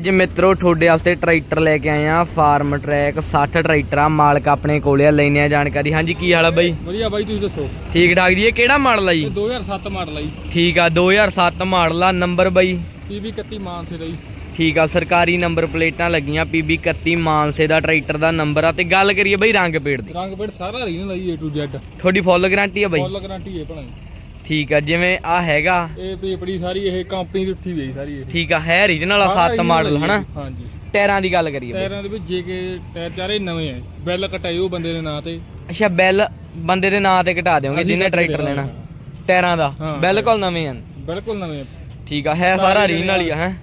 ਅੱਜ ਮਿੱਤਰੋ ਤੁਹਾਡੇ ਵਾਸਤੇ ਟਰੈਕਟਰ ਲੈ ਕੇ ਆਏ ਆ ਫਾਰਮ ਟਰੈਕ 60 ਟਰੈਕਟਰ ਆ ਮਾਲਕ ਆਪਣੇ ਕੋਲੇ ਆ ਲੈਨੇ ਆ ਜਾਣਕਾਰੀ। ਹਾਂਜੀ ਕੀ ਹਾਲ ਆ ਬਾਈ? ਵਧੀਆ ਬਾਈ ਤੁਸੀਂ ਦੱਸੋ? ਠੀਕ ਠਾਕ ਜੀ ਇਹ ਕਿਹੜਾ ਮਾਡਲ ਆ ਜੀ? ਇਹ 2007 ਮਾਡਲ ਆ ਜੀ। ਠੀਕ ਆ 2007 ਮਾਡਲ ਆ ਨੰਬਰ ਬਾਈ? 31 ਮਾਨਸੇ ਦਾ ਜੀ। ਠੀਕ ਆ ਸਰਕਾਰੀ ਨੰਬਰ ਪਲੇਟਾਂ ਲੱਗੀਆਂ PB 31 ਮਾਨਸੇ ਦਾ ਟਰੈਕਟਰ ਦਾ ਨੰਬਰ ਆ ਤੇ ਗੱਲ ਕਰੀਏ ਬਾਈ ਰੰਗ ਪੇੜ ਦੀ। ਰੰਗ ਪੇੜ ਸਾਰਾ ਰੀਜਨਲ ਆ ਜੀ A to Z ਤੁਹਾਡੀ ਫੁੱਲ ਗਾਰੰਟੀ ਆ ਬਾਈ? ਫੁੱਲ ਗਾਰੰਟੀ ਹੈ ਭਲਾ ਠੀਕ ਆ ਜਿਵੇਂ ਆ ਹੈਗਾ। ਇਹ ਪੇਪੜੀ ਸਾਰੀ ਇਹ ਕੰਪਨੀ ਦੀ ਉੱਠੀ ਹੋਈ ਸਾਰੀ ਇਹ। ਠੀਕ ਆ ਹੈ ਰੀਜਨਲ ਆ ਸਾਰਾ 7 original ਮਾਡਲ। ਹਨਾ? ਹਾਂਜੀ। ਟਾਇਰਾਂ ਦੀ ਗੱਲ ਕਰੀਏ। ਟਾਇਰਾਂ ਦੇ ਵਿੱਚ ਜੇ ਕੇ ਟਾਇਰ ਚਾਰੇ ਨਵੇਂ ਆ ਬੈਲ ਕਟਾਈ ਉਹ ਬੰਦੇ ਦੇ ਨਾਂ ਤੇ। ਅੱਛਾ ਬੈਲ ਬੰਦੇ ਦੇ ਨਾਂ ਤੇ ਘਟਾ ਦਿਓਗੇ ਅਸੀਂ ਜਿਹਨੇ ਕੱਟ ਕੇ ਟਰੈਕਟਰ ਲੈਣਾ। ਟਾਇਰਾਂ ਦਾ। ਹਾਂ। ਬਿਲਕੁਲ ਨਵੇਂ ਹਨ ਬਿਲਕੁਲ ਨਵੇਂ ਠੀਕ ਆ ਹੈ ਸਾਰਾ ਰੀਜਨਲ ਹੀ ਆ ਹੈ?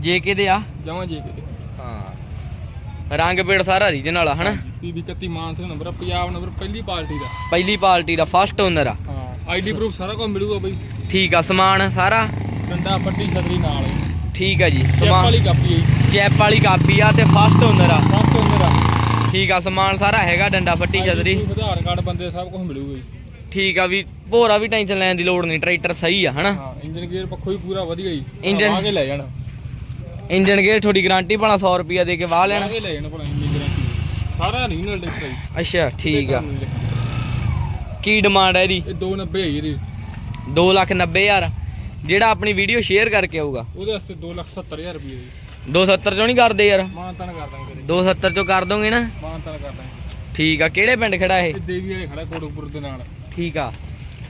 ਜੇ ਕਿਹਦੇ ਆ? ਜਮਾਂ ਜੇ ਕੇ ਹਾਂ। ਰੰਗ ਪੇੜ ਸਾਰਾ ਰੀਜਨਲ ਆ ਹਨਾ? PB 31 ਮਾਨਸੇ ਨੰਬਰ ਆ ਪੰਜਾਬ ਨੰਬਰ ਪਹਿਲੀ ਪਾਰਟੀ ਦਾ। ਪਹਿਲੀ ਪਾਰਟੀ ਦਾ ਫਸਟ ਓਨਰ ਆ। ਹਾਂ ਆਈਡੀ ਪ੍ਰੂਫ ਸਾਰਾ ਕੁਝ ਮਿਲੂਗਾ ਬਈ। ਠੀਕ ਆ ਸਮਾਨ ਸਾਰਾ? ਡੰਡਾ ਪੱਟੀ ਛਤਰੀ ਨਾਲ ਠੀਕ ਆ ਜੀ ਚੈਪ ਸਮਾਨ ਵਾਲੀ ਕਾਪੀ ਹੈ ਜੀ। ਚੈਪ ਵਾਲੀ ਕਾਪੀ ਆ ਤੇ ਫਸਟ ਓਨਰ ਆ। ਸਭ ਤੋਂ ਮੇਰਾ ਠੀਕ ਆ ਸਮਾਨ ਸਾਰਾ ਹੈਗਾ ਡੰਡਾ ਫੱਟੀ ਛਤਰੀ। ਆਧਾਰ ਕਾਰਡ ਬੰਦੇ ਸਭ ਕੁਝ ਮਿਲੂਗਾ ਜੀ। ਠੀਕ ਆ ਵੀ ਭੋਰਾ ਵੀ ਟੈਨਸ਼ਨ ਲੈਣ ਦੀ ਲੋੜ ਨਹੀਂ ਟਰੈਕਟਰ ਸਹੀ ਆ ਹਨਾ? ਹਾਂ ਇੰਜਨ ਗੇਅਰ ਪੱਖੋਂ ਵੀ ਪੂਰਾ ਵਧੀਆ ਜੀ। ਇੰਜਨ- ਆ ਕੇ ਲੈ ਜਾਣਾ। ਇੰਜਨ ਗੇਅਰ ਤੁਹਾਡੀ ਗਾਰੰਟੀ ਭਲਾ 100 ਰੁਪਿਆ ਦੇ ਕੇ ਵਾਹ ਆ ਲੈਣਾ ਕੇ ਲੈ ਜਾਣਾ ਭਲਾ ਸਾਰਾ ਰੀਜਨਲ ਡਿਸਪਲੇ ਜੀ ਅੱਛਾ ਠੀਕ ਆ। ਕੀ ਡਿਮਾਂਡ ਹੈ ਇਹਦੀ? ਇਹ 290 ਹੈ ਜੀ ਇਹਦੀ। 290000 ਜਿਹੜਾ ਆਪਣੀ ਵੀਡੀਓ ਸ਼ੇਅਰ ਕਰਕੇ ਆਊਗਾ। ਉਹਦੇ ਵਾਸਤੇ 270000 ਰੁਪਏ ਜੀ। 270 ਚੋਂ ਨਹੀਂ ਕਰਦੇ ਯਾਰ। ਮਾਨਤਾਨ ਕਰ ਦਾਂਗੇ ਤੇਰੇ। 270 ਚੋਂ ਕਰ ਦੋਗੇ ਨਾ। ਮਾਨਤਾਨ ਕਰ ਦਾਂਗੇ। ਠੀਕ ਆ ਕਿਹੜੇ ਪਿੰਡ ਖੜਾ ਇਹ? ਇਹ ਦੇਵੀ ਵਾਲੇ ਖੜਾ ਕੋਟਕਪੁਰ ਦੇ ਨਾਲ। ਠੀਕ ਆ।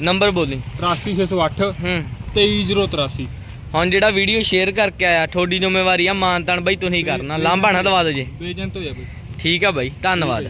ਨੰਬਰ ਬੋਲੀ। 83608 ਹੂੰ। 23083 ਹੁਣ ਜਿਹੜਾ ਵੀਡੀਓ ਸ਼ੇਅਰ ਕਰਕੇ ਆਇਆ ਤੁਹਾਡੀ ਜ਼ਿੰਮੇਵਾਰੀ ਆ ਮਾਨਤਾਨ ਬਾਈ ਤੁਸੀਂ ਕਰਨਾ। ਲਾਂਭਾ ਨਾ ਦਵਾ ਦਿਓ ਜੇ। ਬੇਜੰਤ ਹੋ ਜਾ ਕੋਈ। ਠੀਕ ਆ ਬਾਈ ਧੰਨਵਾਦ।